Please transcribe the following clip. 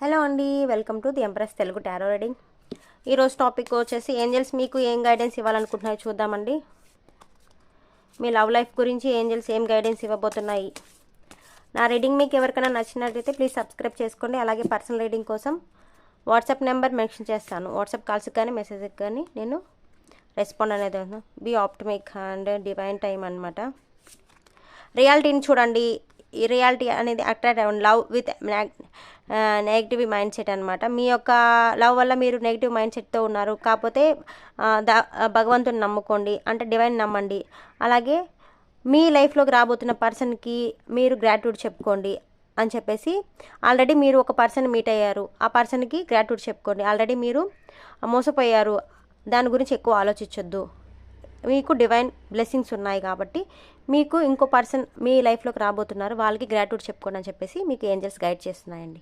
Hello అండి welcome to the Empress Telugu tarot reading ఈరోజు topic వచ్చేసి ఏంజల్స్ మీకు ఏం గైడెన్స్ ఇవ్వాలనుకుంటున్నాయో చూద్దామండి. మీ లవ్ లైఫ్ గురించి ఏంజల్స్ ఏం గైడెన్స్ ఇవ్వబోతున్నాయి? నా రీడింగ్ మీకు ఎవరికైనా నచ్చినట్లయితే ప్లీజ్ సబ్స్క్రైబ్ చేసుకోండి. అలాగే పర్సనల్ రీడింగ్ కోసం వాట్సాప్ నెంబర్ మెన్షన్ చేస్తాను. వాట్సాప్ కాల్స్కి కానీ మెసేజ్కి కానీ నేను రెస్పాండ్ అనేది be optimistic and divine time అనమాట రియాలిటీని చూడండి. ఈ రియాలిటీ అనేది అట్రాక్ట్ అవ్వండి. Love with negative mind set అనమాట మీ యొక్క లవ్ వల్ల మీరు నెగిటివ్ మైండ్ సెట్తో ఉన్నారు. కాకపోతే ద భగవంతుని నమ్ముకోండి. అంటే డివైన్ నమ్మండి. అలాగే మీ లైఫ్లోకి రాబోతున్న పర్సన్కి మీరు గ్రాట్యూడ్ చెప్పుకోండి అని చెప్పేసి ఆల్రెడీ మీరు ఒక పర్సన్ మీట్ అయ్యారు. ఆ పర్సన్కి గ్రాట్యూడ్ చెప్పుకోండి. ఆల్రెడీ మీరు మోసపోయారు. దాని గురించి ఎక్కువ ఆలోచించొద్దు. మీకు డివైన్ బ్లెస్సింగ్స్ ఉన్నాయి కాబట్టి మీకు ఇంకో పర్సన్ మీ లైఫ్లోకి రాబోతున్నారు వాళ్ళకి గ్రాట్యూడ్ చెప్పుకోండి అని చెప్పేసి మీకు ఏంజల్స్ గైడ్ చేస్తున్నాయండి.